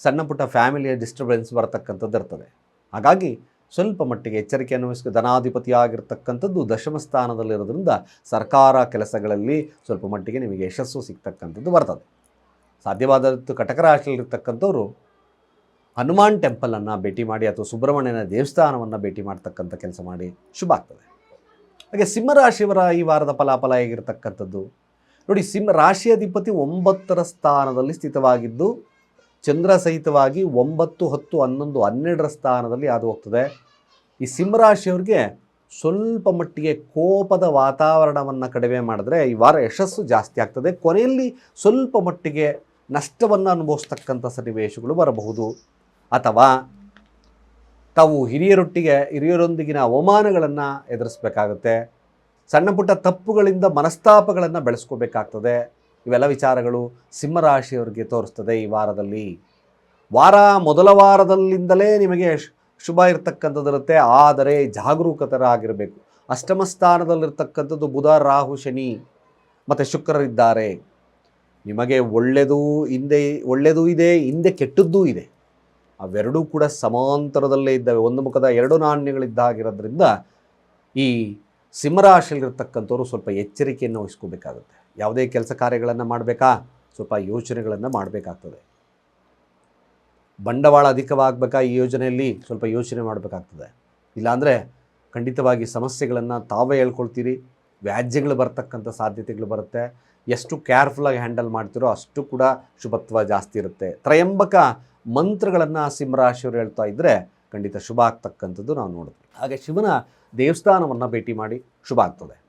ಸಣ್ಣ ಪುಟ್ಟ ಫ್ಯಾಮಿಲಿಯ ಡಿಸ್ಟರ್ಬೆನ್ಸ್ ಬರತಕ್ಕಂಥದ್ದು ಇರ್ತದೆ. ಹಾಗಾಗಿ ಸ್ವಲ್ಪ ಮಟ್ಟಿಗೆ ಎಚ್ಚರಿಕೆಯನ್ನು ವಹಿಸಿ ಧನಾಧಿಪತಿಯಾಗಿರ್ತಕ್ಕಂಥದ್ದು ದಶಮ ಸ್ಥಾನದಲ್ಲಿರೋದ್ರಿಂದ ಸರ್ಕಾರ ಕೆಲಸಗಳಲ್ಲಿ ಸ್ವಲ್ಪ ಮಟ್ಟಿಗೆ ನಿಮಗೆ ಯಶಸ್ಸು ಸಿಗ್ತಕ್ಕಂಥದ್ದು ಬರ್ತದೆ. ಸಾಧ್ಯವಾದದ್ದು ಕಟಕ ರಾಶಿಯಲ್ಲಿರ್ತಕ್ಕಂಥವ್ರು ಹನುಮಾನ್ ಟೆಂಪಲನ್ನು ಭೇಟಿ ಮಾಡಿ ಅಥವಾ ಸುಬ್ರಹ್ಮಣ್ಯನ ದೇವಸ್ಥಾನವನ್ನು ಭೇಟಿ ಮಾಡ್ತಕ್ಕಂಥ ಕೆಲಸ ಮಾಡಿ ಶುಭ ಆಗ್ತದೆ. ಹಾಗೆ ಸಿಂಹರಾಶಿಯವರ ಈ ವಾರದ ಫಲಾಫಲ ಹೇಗಿರ್ತಕ್ಕಂಥದ್ದು? ನೋಡಿ, ಸಿಂಹ ರಾಶಿ ಅಧಿಪತಿ ಒಂಬತ್ತರ ಸ್ಥಾನದಲ್ಲಿ ಸ್ಥಿತವಾಗಿದ್ದು ಚಂದ್ರ ಸಹಿತವಾಗಿ ಒಂಬತ್ತು, ಹತ್ತು, ಹನ್ನೊಂದು, ಹನ್ನೆರಡರ ಸ್ಥಾನದಲ್ಲಿ ಹಾದು ಹೋಗ್ತದೆ ಈ ಸಿಂಹರಾಶಿಯವ್ರಿಗೆ ಸ್ವಲ್ಪ ಮಟ್ಟಿಗೆ ಕೋಪದ ವಾತಾವರಣವನ್ನು ಕಡಿಮೆ ಮಾಡಿದ್ರೆ ಈ ವಾರ ಯಶಸ್ಸು ಜಾಸ್ತಿ ಆಗ್ತದೆ. ಕೊನೆಯಲ್ಲಿ ಸ್ವಲ್ಪ ಮಟ್ಟಿಗೆ ನಷ್ಟವನ್ನು ಅನುಭವಿಸ್ತಕ್ಕಂಥ ಸನ್ನಿವೇಶಗಳು ಬರಬಹುದು. ಅಥವಾ ತಾವು ಹಿರಿಯರೊಟ್ಟಿಗೆ, ಹಿರಿಯರೊಂದಿಗಿನ ಅವಮಾನಗಳನ್ನು ಎದುರಿಸಬೇಕಾಗುತ್ತೆ. ಸಣ್ಣ ಪುಟ್ಟ ತಪ್ಪುಗಳಿಂದ ಮನಸ್ತಾಪಗಳನ್ನು ಬೆಳೆಸ್ಕೋಬೇಕಾಗ್ತದೆ. ಇವೆಲ್ಲ ವಿಚಾರಗಳು ಸಿಂಹರಾಶಿಯವರಿಗೆ ತೋರಿಸ್ತದೆ ಈ ವಾರದಲ್ಲಿ. ವಾರ ಮೊದಲ ವಾರದಲ್ಲಿಂದಲೇ ನಿಮಗೆ ಶುಭ ಇರತಕ್ಕಂಥದ್ದಿರುತ್ತೆ. ಆದರೆ ಜಾಗರೂಕತರಾಗಿರಬೇಕು. ಅಷ್ಟಮ ಸ್ಥಾನದಲ್ಲಿರ್ತಕ್ಕಂಥದ್ದು ಬುಧ, ರಾಹು, ಶನಿ ಮತ್ತು ಶುಕ್ರರಿದ್ದಾರೆ. ನಿಮಗೆ ಒಳ್ಳೆಯದು ಹಿಂದೆ, ಒಳ್ಳೆಯದೂ ಇದೆ, ಹಿಂದೆ ಕೆಟ್ಟದ್ದೂ ಇದೆ. ಅವೆರಡೂ ಕೂಡ ಸಮಾಂತರದಲ್ಲೇ ಇದ್ದಾವೆ. ಒಂದು ಮುಖದ ಎರಡು ನಾಣ್ಯಗಳಿದ್ದಾಗಿರೋದ್ರಿಂದ ಈ ಸಿಂಹರಾಶಿಯಲ್ಲಿರ್ತಕ್ಕಂಥವ್ರು ಸ್ವಲ್ಪ ಎಚ್ಚರಿಕೆಯನ್ನು ವಹಿಸ್ಕೋಬೇಕಾಗುತ್ತೆ. ಯಾವುದೇ ಕೆಲಸ ಕಾರ್ಯಗಳನ್ನು ಮಾಡಬೇಕಾ? ಸ್ವಲ್ಪ ಯೋಚನೆಗಳನ್ನು ಮಾಡಬೇಕಾಗ್ತದೆ. ಬಂಡವಾಳ ಅಧಿಕವಾಗಬೇಕಾ ಈ ಯೋಜನೆಯಲ್ಲಿ? ಸ್ವಲ್ಪ ಯೋಚನೆ ಮಾಡಬೇಕಾಗ್ತದೆ. ಇಲ್ಲಾಂದರೆ ಖಂಡಿತವಾಗಿ ಸಮಸ್ಯೆಗಳನ್ನು ತಾವೇ ಹೇಳ್ಕೊಳ್ತೀರಿ. ವ್ಯಾಜ್ಯಗಳು ಬರ್ತಕ್ಕಂಥ ಸಾಧ್ಯತೆಗಳು ಬರುತ್ತೆ. ಎಷ್ಟು ಕೇರ್ಫುಲ್ಲಾಗಿ ಹ್ಯಾಂಡಲ್ ಮಾಡ್ತೀರೋ ಅಷ್ಟು ಕೂಡ ಶುಭತ್ವ ಜಾಸ್ತಿ ಇರುತ್ತೆ. ತ್ರಯಂಬಕ ಮಂತ್ರಗಳನ್ನು ಸಿಂಹರಾಶಿಯವರು ಹೇಳ್ತಾ ಇದ್ದರೆ ಖಂಡಿತ ಶುಭ ಆಗ್ತಕ್ಕಂಥದ್ದು ನಾವು ನೋಡ್ತೀವಿ ಹಾಗೆ ಶಿವನ ದೇವಸ್ಥಾನವನ್ನು ಭೇಟಿ ಮಾಡಿ ಶುಭ ಆಗ್ತದೆ.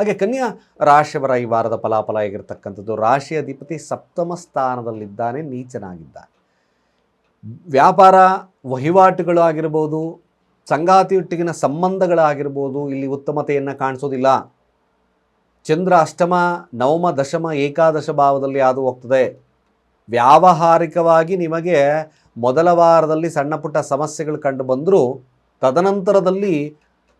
ಹಾಗೆ ಕನ್ಯಾ ರಾಶಿಯವರ ಈ ವಾರದ ಫಲಾಫಲ ಆಗಿರ್ತಕ್ಕಂಥದ್ದು ರಾಶಿ ಅಧಿಪತಿ ಸಪ್ತಮ ಸ್ಥಾನದಲ್ಲಿದ್ದಾನೆ, ನೀಚನಾಗಿದ್ದಾನೆ. ವ್ಯಾಪಾರ ವಹಿವಾಟುಗಳು ಆಗಿರ್ಬೋದು, ಸಂಗಾತಿಯೊಟ್ಟಿಗಿನ ಸಂಬಂಧಗಳಾಗಿರ್ಬೋದು ಇಲ್ಲಿ ಉತ್ತಮತೆಯನ್ನು ಕಾಣಿಸೋದಿಲ್ಲ. ಚಂದ್ರ ಅಷ್ಟಮ, ನವಮ, ದಶಮ, ಏಕಾದಶ ಭಾವದಲ್ಲಿ ಹಾದು ಹೋಗ್ತದೆ. ವ್ಯಾವಹಾರಿಕವಾಗಿ ನಿಮಗೆ ಮೊದಲ ವಾರದಲ್ಲಿ ಸಣ್ಣ ಪುಟ್ಟ ಸಮಸ್ಯೆಗಳು ಕಂಡು ಬಂದರೂ, ತದನಂತರದಲ್ಲಿ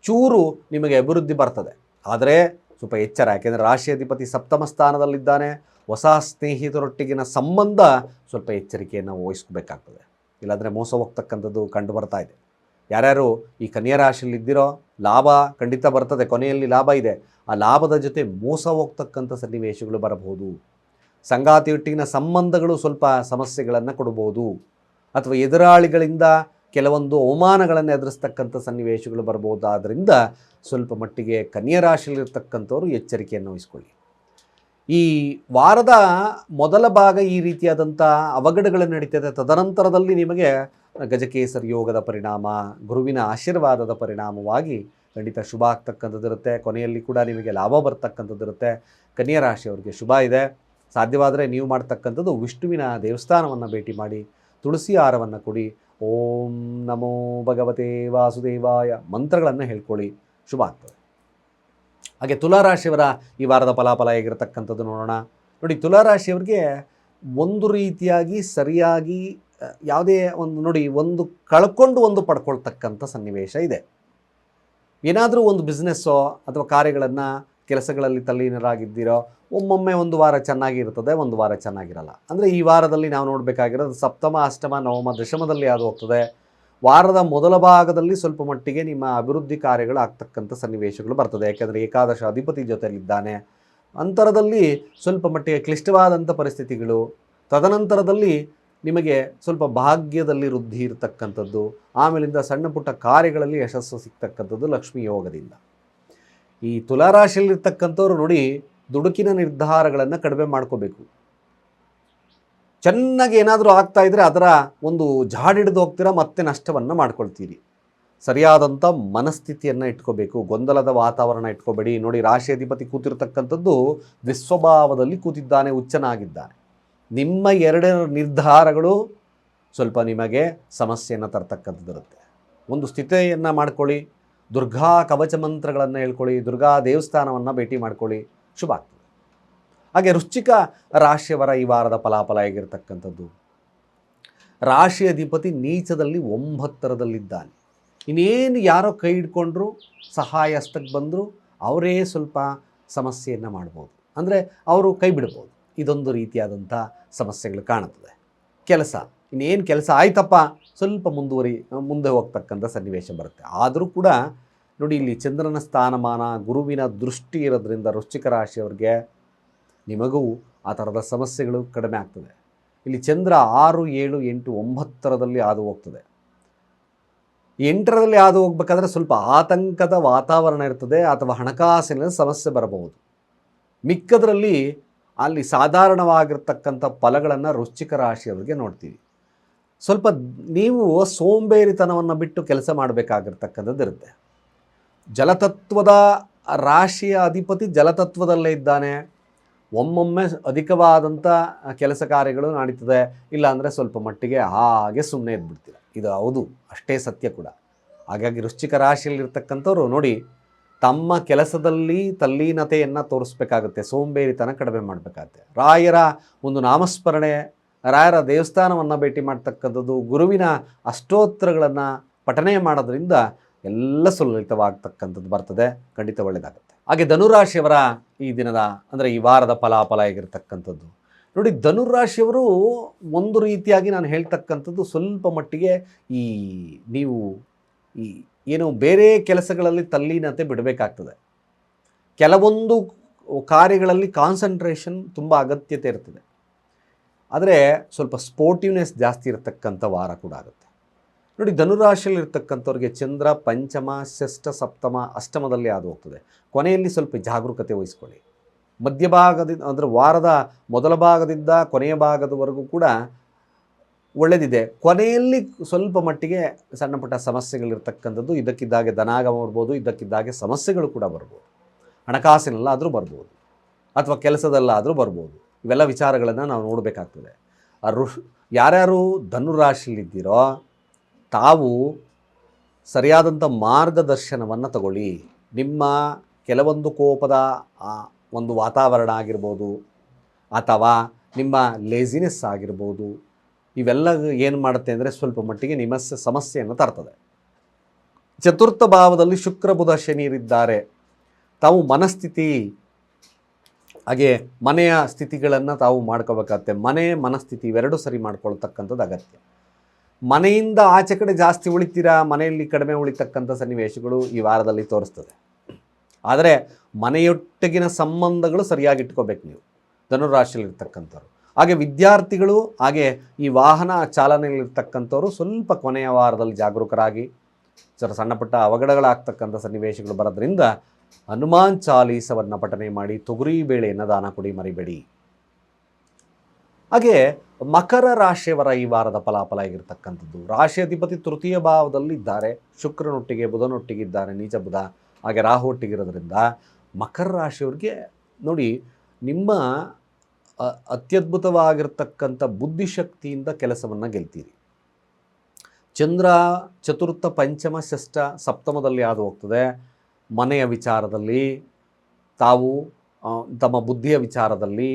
ಚೂರು ನಿಮಗೆ ಅಭಿವೃದ್ಧಿ ಬರ್ತದೆ. ಆದರೆ ಸ್ವಲ್ಪ ಎಚ್ಚರ. ಯಾಕೆಂದರೆ ರಾಶಿ ಅಧಿಪತಿ ಸಪ್ತಮ ಸ್ಥಾನದಲ್ಲಿದ್ದಾನೆ. ಹೊಸ ಸ್ನೇಹಿತರೊಟ್ಟಿಗಿನ ಸಂಬಂಧ ಸ್ವಲ್ಪ ಎಚ್ಚರಿಕೆಯನ್ನು ವಹಿಸ್ಕೋಬೇಕಾಗ್ತದೆ. ಇಲ್ಲಾಂದರೆ ಮೋಸ ಹೋಗ್ತಕ್ಕಂಥದ್ದು ಕಂಡು ಬರ್ತಾ ಇದೆ. ಯಾರ್ಯಾರು ಈ ಕನ್ಯಾ ರಾಶಿಯಲ್ಲಿ ಇದ್ದಿರೋ, ಲಾಭ ಖಂಡಿತ ಬರ್ತದೆ. ಕೊನೆಯಲ್ಲಿ ಲಾಭ ಇದೆ. ಆ ಲಾಭದ ಜೊತೆ ಮೋಸ ಹೋಗ್ತಕ್ಕಂಥ ಸನ್ನಿವೇಶಗಳು ಬರಬಹುದು. ಸಂಗಾತಿಯೊಟ್ಟಿಗಿನ ಸಂಬಂಧಗಳು ಸ್ವಲ್ಪ ಸಮಸ್ಯೆಗಳನ್ನು ಕೊಡಬಹುದು ಅಥವಾ ಎದುರಾಳಿಗಳಿಂದ ಕೆಲವೊಂದು ಅವಮಾನಗಳನ್ನು ಎದುರಿಸ್ತಕ್ಕಂಥ ಸನ್ನಿವೇಶಗಳು ಬರ್ಬೋದಾದ್ರಿಂದ ಸ್ವಲ್ಪ ಮಟ್ಟಿಗೆ ಕನ್ಯಾ ರಾಶಿಯಲ್ಲಿರ್ತಕ್ಕಂಥವ್ರು ಎಚ್ಚರಿಕೆಯನ್ನು ವಹಿಸ್ಕೊಳ್ಳಿ. ಈ ವಾರದ ಮೊದಲ ಭಾಗ ಈ ರೀತಿಯಾದಂಥ ಅವಘಡಗಳು ನಡೀತದೆ. ತದನಂತರದಲ್ಲಿ ನಿಮಗೆ ಗಜಕೇಸರಿ ಯೋಗದ ಪರಿಣಾಮ, ಗುರುವಿನ ಆಶೀರ್ವಾದದ ಪರಿಣಾಮವಾಗಿ ಖಂಡಿತ ಶುಭ ಆಗ್ತಕ್ಕಂಥದ್ದಿರುತ್ತೆ ಕೊನೆಯಲ್ಲಿ ಕೂಡ ನಿಮಗೆ ಲಾಭ ಬರ್ತಕ್ಕಂಥದ್ದಿರುತ್ತೆ ಕನ್ಯಾ ರಾಶಿಯವರಿಗೆ ಶುಭ ಇದೆ. ಸಾಧ್ಯವಾದರೆ ನೀವು ಮಾಡ್ತಕ್ಕಂಥದ್ದು ವಿಷ್ಣುವಿನ ದೇವಸ್ಥಾನವನ್ನು ಭೇಟಿ ಮಾಡಿ, ತುಳಸಿ ಹಾರವನ್ನು ಕೊಡಿ, ಓಂ ನಮೋ ಭಗವತೆ ವಾಸುದೇವಾಯ ಮಂತ್ರಗಳನ್ನು ಹೇಳ್ಕೊಳ್ಳಿ. ಶುಭ ಆಗ್ತದೆ. ಹಾಗೆ ತುಲಾರಾಶಿಯವರ ಈ ವಾರದ ಫಲಾಫಲ ಹೇಗಿರತಕ್ಕಂಥದ್ದು ನೋಡೋಣ. ನೋಡಿ, ತುಲಾರಾಶಿಯವರಿಗೆ ಒಂದು ರೀತಿಯಾಗಿ ಸರಿಯಾಗಿ ಯಾವುದೇ ಒಂದು, ನೋಡಿ, ಒಂದು ಕಳ್ಕೊಂಡು ಒಂದು ಪಡ್ಕೊಳ್ತಕ್ಕಂಥ ಸನ್ನಿವೇಶ ಇದೆ. ಏನಾದರೂ ಒಂದು ಬಿಸ್ನೆಸ್ಸೋ ಅಥವಾ ಕಾರ್ಯಗಳನ್ನು ಕೆಲಸಗಳಲ್ಲಿ ತಲ್ಲೀನರಾಗಿದ್ದೀರೋ, ಒಮ್ಮೊಮ್ಮೆ ಒಂದು ವಾರ ಚೆನ್ನಾಗಿರ್ತದೆ, ಒಂದು ವಾರ ಚೆನ್ನಾಗಿರಲ್ಲ. ಅಂದರೆ ಈ ವಾರದಲ್ಲಿ ನಾವು ನೋಡಬೇಕಾಗಿರೋದು ಸಪ್ತಮ, ಅಷ್ಟಮ, ನವಮ, ದಶಮದಲ್ಲಿ ಯಾವುದು ಹೋಗ್ತದೆ? ವಾರದ ಮೊದಲ ಭಾಗದಲ್ಲಿ ಸ್ವಲ್ಪ ಮಟ್ಟಿಗೆ ನಿಮ್ಮ ಅಭಿವೃದ್ಧಿ ಕಾರ್ಯಗಳು ಆಗ್ತಕ್ಕಂಥ ಸನ್ನಿವೇಶಗಳು ಬರ್ತದೆ. ಯಾಕೆಂದರೆ ಏಕಾದಶ ಅಧಿಪತಿ ಜೊತೆಯಲ್ಲಿದ್ದಾನೆ. ಅಂತರದಲ್ಲಿ ಸ್ವಲ್ಪ ಮಟ್ಟಿಗೆ ಕ್ಲಿಷ್ಟವಾದಂಥ ಪರಿಸ್ಥಿತಿಗಳು. ತದನಂತರದಲ್ಲಿ ನಿಮಗೆ ಸ್ವಲ್ಪ ಭಾಗ್ಯದಲ್ಲಿ ವೃದ್ಧಿ ಇರತಕ್ಕಂಥದ್ದು. ಆಮೇಲಿಂದ ಸಣ್ಣ ಪುಟ್ಟ ಕಾರ್ಯಗಳಲ್ಲಿ ಯಶಸ್ಸು ಸಿಗ್ತಕ್ಕಂಥದ್ದು ಲಕ್ಷ್ಮೀ ಯೋಗದಿಂದ. ಈ ತುಲಾರಾಶಿಯಲ್ಲಿರ್ತಕ್ಕಂಥವ್ರು ನೋಡಿ ದುಡುಕಿನ ನಿರ್ಧಾರಗಳನ್ನು ಕಡಿಮೆ ಮಾಡ್ಕೋಬೇಕು. ಚೆನ್ನಾಗಿ ಏನಾದರೂ ಆಗ್ತಾ ಇದ್ದರೆ ಅದರ ಒಂದು ಜಾಡಿಡಿದು ಹೋಗ್ತೀರಾ, ಮತ್ತೆ ನಷ್ಟವನ್ನು ಮಾಡ್ಕೊಳ್ತೀರಿ. ಸರಿಯಾದಂಥ ಮನಸ್ಥಿತಿಯನ್ನು ಇಟ್ಕೋಬೇಕು, ಗೊಂದಲದ ವಾತಾವರಣ ಇಟ್ಕೋಬೇಡಿ. ನೋಡಿ, ರಾಶಿ ಅಧಿಪತಿ ಕೂತಿರ್ತಕ್ಕಂಥದ್ದು ದ್ವಿಸ್ವಭಾವದಲ್ಲಿ ಕೂತಿದ್ದಾನೆ ಉಚ್ಚನಾಗಿದ್ದಾನೆ ನಿಮ್ಮ ಎರಡರ ನಿರ್ಧಾರಗಳು ಸ್ವಲ್ಪ ನಿಮಗೆ ಸಮಸ್ಯೆಯನ್ನು ತರ್ತಕ್ಕಂಥದ್ದಿರುತ್ತೆ. ಒಂದು ಸ್ಥಿತಿಯನ್ನು ಮಾಡ್ಕೊಳ್ಳಿ, ದುರ್ಗಾ ಕವಚ ಮಂತ್ರಗಳನ್ನು ಹೇಳ್ಕೊಳ್ಳಿ, ದುರ್ಗಾ ದೇವಸ್ಥಾನವನ್ನು ಭೇಟಿ ಮಾಡ್ಕೊಳ್ಳಿ. ಶುಭ ಹಾಗೆ ರುಚಿಕ ರಾಶಿಯವರ ಈ ವಾರದ ಫಲಾಫಲ ಹೇಗಿರ್ತಕ್ಕಂಥದ್ದು? ರಾಶಿ ಅಧಿಪತಿ ನೀಚದಲ್ಲಿ ಒಂಬತ್ತರದಲ್ಲಿದ್ದಾನೆ. ಇನ್ನೇನು ಯಾರೋ ಕೈ ಹಿಡ್ಕೊಂಡ್ರು ಸಹಾಯ ಹಸ್ತಕ್ಕೆ ಬಂದರೂ, ಅವರೇ ಸ್ವಲ್ಪ ಸಮಸ್ಯೆಯನ್ನು ಮಾಡ್ಬೋದು. ಅಂದರೆ ಅವರು ಕೈ ಬಿಡ್ಬೋದು. ಇದೊಂದು ರೀತಿಯಾದಂಥ ಸಮಸ್ಯೆಗಳು ಕಾಣುತ್ತದೆ. ಕೆಲಸ. ಇನ್ನೇನು ಕೆಲಸ ಆಯ್ತಪ್ಪ, ಸ್ವಲ್ಪ ಮುಂದುವರಿ, ಮುಂದೆ ಹೋಗ್ತಕ್ಕಂಥ ಸನ್ನಿವೇಶ ಬರುತ್ತೆ. ಆದರೂ ಕೂಡ ನೋಡಿ ಇಲ್ಲಿ ಚಂದ್ರನ ಸ್ಥಾನಮಾನ, ಗುರುವಿನ ದೃಷ್ಟಿ ಇರೋದ್ರಿಂದ ವೃಶ್ಚಿಕ ರಾಶಿಯವರಿಗೆ ನಿಮಗೂ ಆ ಥರದ ಸಮಸ್ಯೆಗಳು ಕಡಿಮೆ ಆಗ್ತದೆ. ಇಲ್ಲಿ ಚಂದ್ರ ಆರು, ಏಳು, ಎಂಟು, ಒಂಬತ್ತರದಲ್ಲಿ ಹಾದು ಹೋಗ್ತದೆ ಎಂಟರಲ್ಲಿ ಹಾದು ಹೋಗ್ಬೇಕಾದ್ರೆ ಸ್ವಲ್ಪ ಆತಂಕದ ವಾತಾವರಣ ಇರ್ತದೆ ಅಥವಾ ಹಣಕಾಸಿನ ಸಮಸ್ಯೆ ಬರಬಹುದು. ಮಿಕ್ಕದರಲ್ಲಿ ಅಲ್ಲಿ ಸಾಧಾರಣವಾಗಿರ್ತಕ್ಕಂಥ ಫಲಗಳನ್ನು ರುಚಿಕ ರಾಶಿಯವರಿಗೆ ನೋಡ್ತೀವಿ. ಸ್ವಲ್ಪ ನೀವು ಸೋಂಬೇರಿತನವನ್ನು ಬಿಟ್ಟು ಕೆಲಸ ಮಾಡಬೇಕಾಗಿರ್ತಕ್ಕಂಥದ್ದು ಇರುತ್ತೆ. ಜಲತತ್ವದ ರಾಶಿಯ ಅಧಿಪತಿ ಜಲತತ್ವದಲ್ಲೇ ಇದ್ದಾನೆ. ಒಮ್ಮೊಮ್ಮೆ ಅಧಿಕವಾದಂಥ ಕೆಲಸ ಕಾರ್ಯಗಳು ನಡೀತದೆ ಇಲ್ಲಾಂದರೆ ಸ್ವಲ್ಪ ಮಟ್ಟಿಗೆ ಹಾಗೆ ಸುಮ್ಮನೆ ಇದ್ಬಿಡ್ತೀರ. ಇದು ಹೌದು, ಅಷ್ಟೇ ಸತ್ಯ ಕೂಡ. ಹಾಗಾಗಿ ವೃಶ್ಚಿಕ ರಾಶಿಯಲ್ಲಿರ್ತಕ್ಕಂಥವ್ರು ನೋಡಿ, ತಮ್ಮ ಕೆಲಸದಲ್ಲಿ ತಲ್ಲೀನತೆಯನ್ನು ತೋರಿಸ್ಬೇಕಾಗುತ್ತೆ, ಸೋಂಬೇರಿತನ ಕಡಿಮೆ ಮಾಡಬೇಕಾಗತ್ತೆ. ರಾಯರ ಒಂದು ನಾಮಸ್ಮರಣೆ, ರಾಯರ ದೇವಸ್ಥಾನವನ್ನು ಭೇಟಿ ಮಾಡ್ತಕ್ಕಂಥದ್ದು, ಗುರುವಿನ ಅಷ್ಟೋತ್ತರಗಳನ್ನು ಪಠನೆ ಮಾಡೋದ್ರಿಂದ ಎಲ್ಲ ಸುಲಲಿತವಾಗ್ತಕ್ಕಂಥದ್ದು ಬರ್ತದೆ. ಖಂಡಿತ ಒಳ್ಳೆಯದಾಗುತ್ತೆ ಹಾಗೆ ಧನುರಾಶಿಯವರ ಈ ದಿನದ, ಅಂದರೆ ಈ ವಾರದ ಫಲಾಫಲ ಆಗಿರ್ತಕ್ಕಂಥದ್ದು ನೋಡಿ, ಧನುರಾಶಿಯವರು ಒಂದು ರೀತಿಯಾಗಿ ನಾನು ಹೇಳ್ತಕ್ಕಂಥದ್ದು ಸ್ವಲ್ಪ ಮಟ್ಟಿಗೆ ಈ ನೀವು ಈ ಏನು ಬೇರೆ ಕೆಲಸಗಳಲ್ಲಿ ತಲ್ಲೀನತೆ ಬಿಡಬೇಕಾಗ್ತದೆ. ಕೆಲವೊಂದು ಕಾರ್ಯಗಳಲ್ಲಿ ಕಾನ್ಸಂಟ್ರೇಷನ್ ತುಂಬ ಅಗತ್ಯತೆ ಇರ್ತದೆ. ಆದರೆ ಸ್ವಲ್ಪ ಸ್ಪೋರ್ಟಿವ್ನೆಸ್ ಜಾಸ್ತಿ ಇರತಕ್ಕಂಥ ವಾರ ಕೂಡ ಆಗುತ್ತೆ. ನೋಡಿ, ಧನುರಾಶಿಯಲ್ಲಿರ್ತಕ್ಕಂಥವ್ರಿಗೆ ಚಂದ್ರ ಪಂಚಮ, ಷಷ್ಠ, ಸಪ್ತಮ, ಅಷ್ಟಮದಲ್ಲಿ ಅದು ಹೋಗ್ತದೆ ಕೊನೆಯಲ್ಲಿ ಸ್ವಲ್ಪ ಜಾಗರೂಕತೆ ವಹಿಸ್ಕೊಳ್ಳಿ. ಮಧ್ಯಭಾಗದಿಂದ ಅಂದರೆ ವಾರದ ಮೊದಲ ಭಾಗದಿಂದ ಕೊನೆಯ ಭಾಗದವರೆಗೂ ಕೂಡ ಒಳ್ಳೆಯದಿದೆ ಕೊನೆಯಲ್ಲಿ ಸ್ವಲ್ಪ ಮಟ್ಟಿಗೆ ಸಣ್ಣ ಪುಟ್ಟ ಸಮಸ್ಯೆಗಳಿರ್ತಕ್ಕಂಥದ್ದು, ಇದಕ್ಕಿದ್ದಾಗೆ ಧನಾಗಮ ಬರ್ಬೋದು, ಇದಕ್ಕಿದ್ದಾಗೆ ಸಮಸ್ಯೆಗಳು ಕೂಡ ಬರ್ಬೋದು. ಹಣಕಾಸಿನಲ್ಲಾದರೂ ಬರ್ಬೋದು, ಅಥವಾ ಕೆಲಸದಲ್ಲಾದರೂ ಬರ್ಬೋದು. ಇವೆಲ್ಲ ವಿಚಾರಗಳನ್ನು ನಾವು ನೋಡಬೇಕಾಗ್ತದೆ. ಋಷ್, ಯಾರ್ಯಾರು ಧನುರಾಶಿಲಿದ್ದೀರೋ ತಾವು ಸರಿಯಾದಂಥ ಮಾರ್ಗದರ್ಶನವನ್ನು ತಗೊಳ್ಳಿ. ನಿಮ್ಮ ಕೆಲವೊಂದು ಕೋಪದ ಒಂದು ವಾತಾವರಣ ಆಗಿರ್ಬೋದು, ಅಥವಾ ನಿಮ್ಮ ಲೇಸಿನೆಸ್ ಆಗಿರ್ಬೋದು, ಇವೆಲ್ಲ ಏನು ಮಾಡುತ್ತೆ ಅಂದರೆ ಸ್ವಲ್ಪ ಮಟ್ಟಿಗೆ ನಿಮ್ಮ ಸಮಸ್ಯೆಯನ್ನು ತರ್ತದೆ. ಚತುರ್ಥ ಭಾವದಲ್ಲಿ ಶುಕ್ರ, ಬುಧ ಶನಿಯರಿದ್ದಾರೆ ತಾವು ಮನಸ್ಥಿತಿ, ಹಾಗೆ ಮನೆಯ ಸ್ಥಿತಿಗಳನ್ನು ತಾವು ಮಾಡ್ಕೋಬೇಕಾಗತ್ತೆ. ಮನೆ ಮನಸ್ಥಿತಿ ಇವೆರಡೂ ಸರಿ ಮಾಡ್ಕೊಳ್ತಕ್ಕಂಥದ್ದು ಅಗತ್ಯ. ಮನೆಯಿಂದ ಆಚೆ ಕಡೆ ಜಾಸ್ತಿ ಉಳಿತೀರಾ? ಮನೆಯಲ್ಲಿ ಕಡಿಮೆ ಉಳಿತಕ್ಕಂಥ ಸನ್ನಿವೇಶಗಳು ಈ ವಾರದಲ್ಲಿ ತೋರಿಸ್ತದೆ. ಆದರೆ ಮನೆಯೊಟ್ಟಿಗಿನ ಸಂಬಂಧಗಳು ಸರಿಯಾಗಿ ಇಟ್ಕೋಬೇಕು ನೀವು. ಧನುರಾಶಿಯಲ್ಲಿರ್ತಕ್ಕಂಥವ್ರು. ಹಾಗೆ ವಿದ್ಯಾರ್ಥಿಗಳು, ಹಾಗೆ ಈ ವಾಹನ ಚಾಲನೆಯಲ್ಲಿರ್ತಕ್ಕಂಥವ್ರು ಸ್ವಲ್ಪ ಕೊನೆಯ ವಾರದಲ್ಲಿ ಜಾಗರೂಕರಾಗಿ ಸರ್ ಸಣ್ಣ ಪುಟ್ಟ ಅವಘಡಗಳಾಗ್ತಕ್ಕಂಥ ಸನ್ನಿವೇಶಗಳು ಬರೋದ್ರಿಂದ ಹನುಮಾನ್ ಚಾಲೀಸವನ್ನು ಪಠನೆ ಮಾಡಿ ತೊಗರಿ ಬೇಳೆಯನ್ನು ದಾನ ಕೊಡಿ ಮರಿಬೇಡಿ. ಹಾಗೆ ಮಕರ ರಾಶಿಯವರ ಈ ವಾರದ ಫಲಾಫಲ ಆಗಿರ್ತಕ್ಕಂಥದ್ದು. ರಾಶಿ ಅಧಿಪತಿ ತೃತೀಯ ಭಾವದಲ್ಲಿ ಇದ್ದಾರೆ ಶುಕ್ರನೊಟ್ಟಿಗೆ ಬುಧನೊಟ್ಟಿಗೆ ಇದ್ದಾರೆ ನೀಚ ಬುಧ, ಹಾಗೆ ರಾಹು ಒಟ್ಟಿಗಿರೋದ್ರಿಂದ ಮಕರ ರಾಶಿಯವ್ರಿಗೆ ನೋಡಿ, ನಿಮ್ಮ ಅತ್ಯದ್ಭುತವಾಗಿರ್ತಕ್ಕಂಥ ಬುದ್ಧಿಶಕ್ತಿಯಿಂದ ಕೆಲಸವನ್ನು ಗೆಲ್ತೀರಿ. ಚಂದ್ರ ಚತುರ್ಥ ಪಂಚಮ ಷಷ್ಠ ಸಪ್ತಮದಲ್ಲಿ ಹಾದು ಹೋಗ್ತದೆ. ಮನೆಯ ವಿಚಾರದಲ್ಲಿ, ತಾವು ತಮ್ಮ ಬುದ್ಧಿಯ ವಿಚಾರದಲ್ಲಿ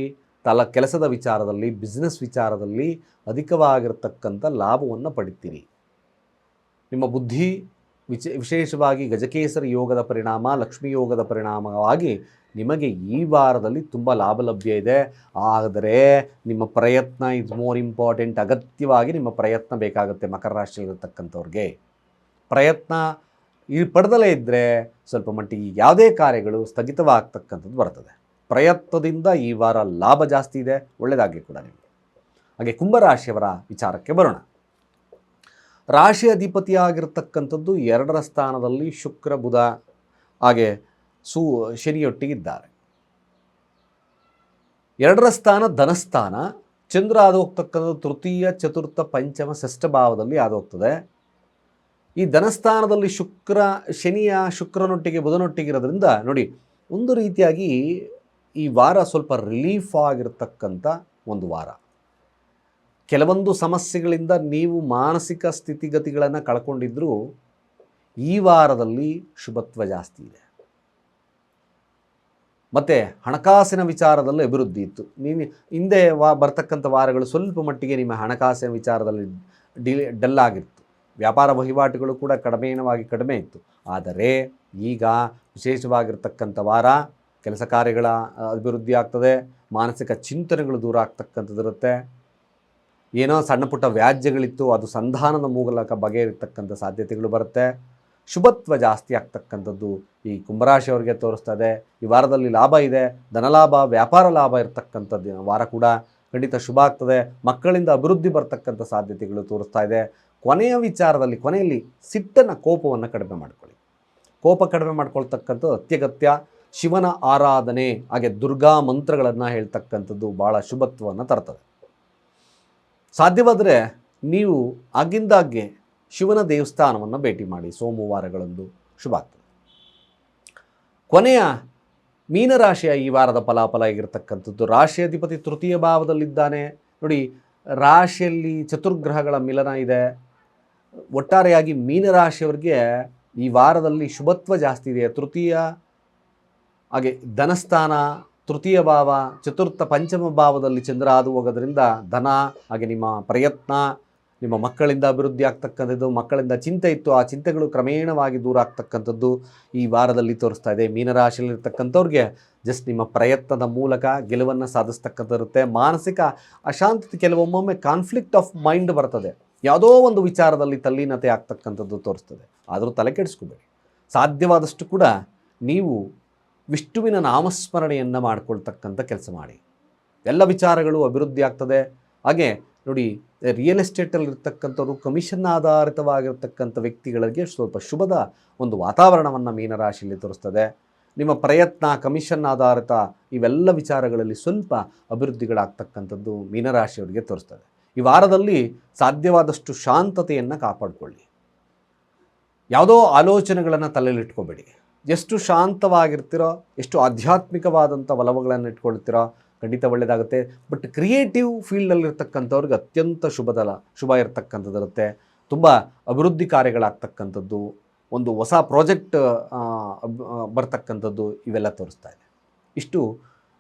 ತಲ ಕೆಲಸದ ವಿಚಾರದಲ್ಲಿ ಬಿಸ್ನೆಸ್ ವಿಚಾರದಲ್ಲಿ ಅಧಿಕವಾಗಿರತಕ್ಕಂಥ ಲಾಭವನ್ನು ಪಡಿತೀರಿ. ನಿಮ್ಮ ಬುದ್ಧಿ ವಿಚ, ವಿಶೇಷವಾಗಿ ಗಜಕೇಸರಿ ಯೋಗದ ಪರಿಣಾಮ, ಲಕ್ಷ್ಮೀ ಯೋಗದ ಪರಿಣಾಮವಾಗಿ ನಿಮಗೆ ಈ ವಾರದಲ್ಲಿ ತುಂಬ ಲಾಭ ಲಭ್ಯ ಇದೆ. ಆದರೆ ನಿಮ್ಮ ಪ್ರಯತ್ನ ಇಸ್ ಮೋರ್ ಇಂಪಾರ್ಟೆಂಟ್ ಅಗತ್ಯವಾಗಿ ನಿಮ್ಮ ಪ್ರಯತ್ನ ಬೇಕಾಗುತ್ತೆ ಮಕರ ರಾಶಿಯಲ್ಲಿರ್ತಕ್ಕಂಥವ್ರಿಗೆ. ಪ್ರಯತ್ನ ಈ ಪಡೆದಲೇ ಇದ್ದರೆ ಸ್ವಲ್ಪ ಮಟ್ಟಿಗೆ ಯಾವುದೇ ಕಾರ್ಯಗಳು ಸ್ಥಗಿತವಾಗ್ತಕ್ಕಂಥದ್ದು ಬರ್ತದೆ. ಪ್ರಯತ್ನದಿಂದ ಈ ವಾರ ಲಾಭ ಜಾಸ್ತಿ ಇದೆ. ಒಳ್ಳೆಯದಾಗಲಿ ಕೂಡ ನಿಮಗೆ. ಹಾಗೆ ಕುಂಭರಾಶಿಯವರ ವಿಚಾರಕ್ಕೆ ಬರೋಣ. ರಾಶಿ ಅಧಿಪತಿಯಾಗಿರ್ತಕ್ಕಂಥದ್ದು ಎರಡರ ಸ್ಥಾನದಲ್ಲಿ ಶುಕ್ರ, ಬುಧ, ಹಾಗೆ ಸು ಶನಿಯೊಟ್ಟಿಗಿದ್ದಾರೆ ಎರಡರ ಸ್ಥಾನ ಧನಸ್ಥಾನ. ಚಂದ್ರ ಆದ ತೃತೀಯ, ಚತುರ್ಥ, ಪಂಚಮ, ಷಷ್ಠ ಭಾವದಲ್ಲಿ ಅದು ಹೋಗ್ತದೆ. ಈ ಧನಸ್ಥಾನದಲ್ಲಿ ಶುಕ್ರ, ಶನಿಯ ಶುಕ್ರನೊಟ್ಟಿಗೆ ಬುಧನೊಟ್ಟಿಗೆ ಇರೋದ್ರಿಂದ ನೋಡಿ, ಒಂದು ರೀತಿಯಾಗಿ ಈ ವಾರ ಸ್ವಲ್ಪ ರಿಲೀಫ್ ಆಗಿರ್ತಕ್ಕಂಥ ಒಂದು ವಾರ. ಕೆಲವೊಂದು ಸಮಸ್ಯೆಗಳಿಂದ ನೀವು ಮಾನಸಿಕ ಸ್ಥಿತಿಗತಿಗಳನ್ನು ಕಳ್ಕೊಂಡಿದ್ದರೂ ಈ ವಾರದಲ್ಲಿ ಶುಭತ್ವ ಜಾಸ್ತಿ ಇದೆ. ಮತ್ತು ಹಣಕಾಸಿನ ವಿಚಾರದಲ್ಲಿ ಅಭಿವೃದ್ಧಿ ಇತ್ತು. ನೀನು ಹಿಂದೆ ವಾ ಬರ್ತಕ್ಕಂಥ ವಾರಗಳು ಸ್ವಲ್ಪ ಮಟ್ಟಿಗೆ ನಿಮ್ಮ ಹಣಕಾಸಿನ ವಿಚಾರದಲ್ಲಿ ಡಿಲ್ ಡಲ್ ಆಗಿತ್ತು. ವ್ಯಾಪಾರ ವಹಿವಾಟುಗಳು ಕೂಡ ಕಡಿಮೆನವಾಗಿ ಕಡಿಮೆ ಇತ್ತು. ಆದರೆ ಈಗ ವಿಶೇಷವಾಗಿರ್ತಕ್ಕಂಥ ವಾರ ಕೆಲಸ ಕಾರ್ಯಗಳ ಅಭಿವೃದ್ಧಿ ಆಗ್ತದೆ, ಮಾನಸಿಕ ಚಿಂತನೆಗಳು ದೂರ ಆಗ್ತಕ್ಕಂಥದ್ದಿರುತ್ತೆ. ಏನೋ ಸಣ್ಣ ಪುಟ್ಟ ವ್ಯಾಜ್ಯಗಳಿತ್ತು, ಅದು ಸಂಧಾನದ ಮೂಲಕ ಬಗೆಹರಿತಕ್ಕಂಥ ಸಾಧ್ಯತೆಗಳು ಬರುತ್ತೆ. ಶುಭತ್ವ ಜಾಸ್ತಿ ಆಗ್ತಕ್ಕಂಥದ್ದು ಈ ಕುಂಭರಾಶಿಯವರಿಗೆ ತೋರಿಸ್ತಾ ಇದೆ ಈ ವಾರದಲ್ಲಿ ಲಾಭ ಇದೆ, ಧನಲಾಭ, ವ್ಯಾಪಾರ ಲಾಭ ಇರತಕ್ಕಂಥದ್ದು ವಾರ ಕೂಡ ಖಂಡಿತ ಶುಭ ಆಗ್ತದೆ. ಮಕ್ಕಳಿಂದ ಅಭಿವೃದ್ಧಿ ಬರ್ತಕ್ಕಂಥ ಸಾಧ್ಯತೆಗಳು ತೋರಿಸ್ತಾ ಇದೆ. ಕೊನೆಯ ವಿಚಾರದಲ್ಲಿ, ಕೊನೆಯಲ್ಲಿ ಸಿಟ್ಟನ್ನು ಕೋಪವನ್ನು ಕಡಿಮೆ ಮಾಡಿಕೊಳ್ಳಿ. ಕೋಪ ಕಡಿಮೆ ಮಾಡ್ಕೊಳ್ತಕ್ಕಂಥದ್ದು ಅತ್ಯಗತ್ಯ. ಶಿವನ ಆರಾಧನೆ, ಹಾಗೆ ದುರ್ಗಾ ಮಂತ್ರಗಳನ್ನು ಹೇಳ್ತಕ್ಕಂಥದ್ದು ಭಾಳ ಶುಭತ್ವವನ್ನು ತರ್ತದೆ. ಸಾಧ್ಯವಾದರೆ ನೀವು ಆಗಿಂದಾಗ್ಗೆ ಶಿವನ ದೇವಸ್ಥಾನವನ್ನು ಭೇಟಿ ಮಾಡಿ, ಸೋಮವಾರಗಳಂದು ಶುಭ ಆಗ್ತದೆ. ಕೊನೆಯ ಮೀನರಾಶಿಯ ಈ ವಾರದ ಫಲಾಫಲ ಆಗಿರತಕ್ಕಂಥದ್ದು ರಾಶಿ ಅಧಿಪತಿ ತೃತೀಯ ಭಾವದಲ್ಲಿದ್ದಾನೆ. ನೋಡಿ, ರಾಶಿಯಲ್ಲಿ ಚತುರ್ಗ್ರಹಗಳ ಮಿಲನ ಇದೆ. ಒಟ್ಟಾರೆಯಾಗಿ ಮೀನರಾಶಿಯವರಿಗೆ ಈ ವಾರದಲ್ಲಿ ಶುಭತ್ವ ಜಾಸ್ತಿ ಇದೆ. ತೃತೀಯ ಹಾಗೆ ಧನಸ್ಥಾನ, ತೃತೀಯ ಭಾವ, ಚತುರ್ಥ ಪಂಚಮ ಭಾವದಲ್ಲಿ ಚಂದ್ರ ಹಾದು ಹೋಗೋದ್ರಿಂದ ಧನ, ಹಾಗೆ ನಿಮ್ಮ ಪ್ರಯತ್ನ, ನಿಮ್ಮ ಮಕ್ಕಳಿಂದ ಅಭಿವೃದ್ಧಿ ಆಗ್ತಕ್ಕಂಥದ್ದು, ಮಕ್ಕಳಿಂದ ಚಿಂತೆ ಇತ್ತು, ಆ ಚಿಂತೆಗಳು ಕ್ರಮೇಣವಾಗಿ ದೂರ ಆಗ್ತಕ್ಕಂಥದ್ದು ಈ ವಾರದಲ್ಲಿ ತೋರಿಸ್ತಾ ಇದೆ. ಮೀನರಾಶಿಯಲ್ಲಿರ್ತಕ್ಕಂಥವ್ರಿಗೆ ಜಸ್ಟ್ ನಿಮ್ಮ ಪ್ರಯತ್ನದ ಮೂಲಕ ಗೆಲುವನ್ನು ಸಾಧಿಸ್ತಕ್ಕಂಥದ್ದಿರುತ್ತೆ ಮಾನಸಿಕ ಅಶಾಂತತೆ ಕೆಲವೊಮ್ಮೊಮ್ಮೆ ಕಾನ್ಫ್ಲಿಕ್ಟ್ ಆಫ್ ಮೈಂಡ್ ಬರ್ತದೆ. ಯಾವುದೋ ಒಂದು ವಿಚಾರದಲ್ಲಿ ತಲ್ಲೀನತೆ ಆಗ್ತಕ್ಕಂಥದ್ದು ತೋರಿಸ್ತದೆ. ಆದರೂ ತಲೆ ಕೆಡಿಸ್ಕೋಬೇಡಿ. ಸಾಧ್ಯವಾದಷ್ಟು ಕೂಡ ನೀವು ವಿಷ್ಣುವಿನ ನಾಮಸ್ಮರಣೆಯನ್ನು ಮಾಡ್ಕೊಳ್ತಕ್ಕಂಥ ಕೆಲಸ ಮಾಡಿ. ಎಲ್ಲ ವಿಚಾರಗಳು ಅಭಿವೃದ್ಧಿ ಆಗ್ತದೆ. ಹಾಗೆ ನೋಡಿ ರಿಯಲ್ ಎಸ್ಟೇಟಲ್ಲಿ ಇರ್ತಕ್ಕಂಥವ್ರು ಕಮಿಷನ್ ಆಧಾರಿತವಾಗಿರ್ತಕ್ಕಂಥ ವ್ಯಕ್ತಿಗಳಿಗೆ ಸ್ವಲ್ಪ ಶುಭದ ಒಂದು ವಾತಾವರಣವನ್ನು ಮೀನರಾಶಿಯಲ್ಲಿ ತೋರಿಸ್ತದೆ. ನಿಮ್ಮ ಪ್ರಯತ್ನ ಕಮಿಷನ್ ಆಧಾರಿತ ಇವೆಲ್ಲ ವಿಚಾರಗಳಲ್ಲಿ ಸ್ವಲ್ಪ ಅಭಿವೃದ್ಧಿಗಳಾಗ್ತಕ್ಕಂಥದ್ದು ಮೀನರಾಶಿಯವರಿಗೆ ತೋರಿಸ್ತದೆ. ಈ ವಾರದಲ್ಲಿ ಸಾಧ್ಯವಾದಷ್ಟು ಶಾಂತತೆಯನ್ನು ಕಾಪಾಡಿಕೊಳ್ಳಿ. ಯಾವುದೋ ಆಲೋಚನೆಗಳನ್ನು ತಲೆಯಲ್ಲಿಟ್ಕೋಬೇಡಿ ಎಷ್ಟು ಶಾಂತವಾಗಿರ್ತೀರೋ, ಎಷ್ಟು ಆಧ್ಯಾತ್ಮಿಕವಾದಂಥ ಒಲವುಗಳನ್ನು ಇಟ್ಕೊಳ್ತೀರೋ, ಖಂಡಿತ ಒಳ್ಳೆಯದಾಗುತ್ತೆ. ಬಟ್ ಕ್ರಿಯೇಟಿವ್ ಫೀಲ್ಡಲ್ಲಿರ್ತಕ್ಕಂಥವ್ರಿಗೆ ಅತ್ಯಂತ ಶುಭದಲ, ಶುಭ ಇರತಕ್ಕಂಥದ್ದಿರುತ್ತೆ. ತುಂಬ ಅಭಿವೃದ್ಧಿ ಕಾರ್ಯಗಳಾಗ್ತಕ್ಕಂಥದ್ದು, ಒಂದು ಹೊಸ ಪ್ರಾಜೆಕ್ಟ್ ಬರ್ತಕ್ಕಂಥದ್ದು ಇವೆಲ್ಲ ತೋರಿಸ್ತಾ ಇದೆ. ಇಷ್ಟು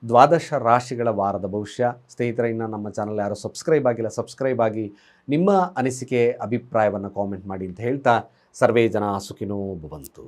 ದ್ವಾದಶ ರಾಶಿಗಳ ವಾರದ ಭವಿಷ್ಯ. ಸ್ನೇಹಿತರೆ, ಇನ್ನು ನಮ್ಮ ಚಾನಲ್ ಯಾರು ಸಬ್ಸ್ಕ್ರೈಬ್ ಆಗಿಲ್ಲ, ಸಬ್ಸ್ಕ್ರೈಬ್ ಆಗಿ ನಿಮ್ಮ ಅನಿಸಿಕೆ, ಅಭಿಪ್ರಾಯವನ್ನು ಕಾಮೆಂಟ್ ಮಾಡಿ ಅಂತ ಹೇಳ್ತಾ, ಸರ್ವೇ ಜನ ಸುಖಿನೋ ಭವಂತು.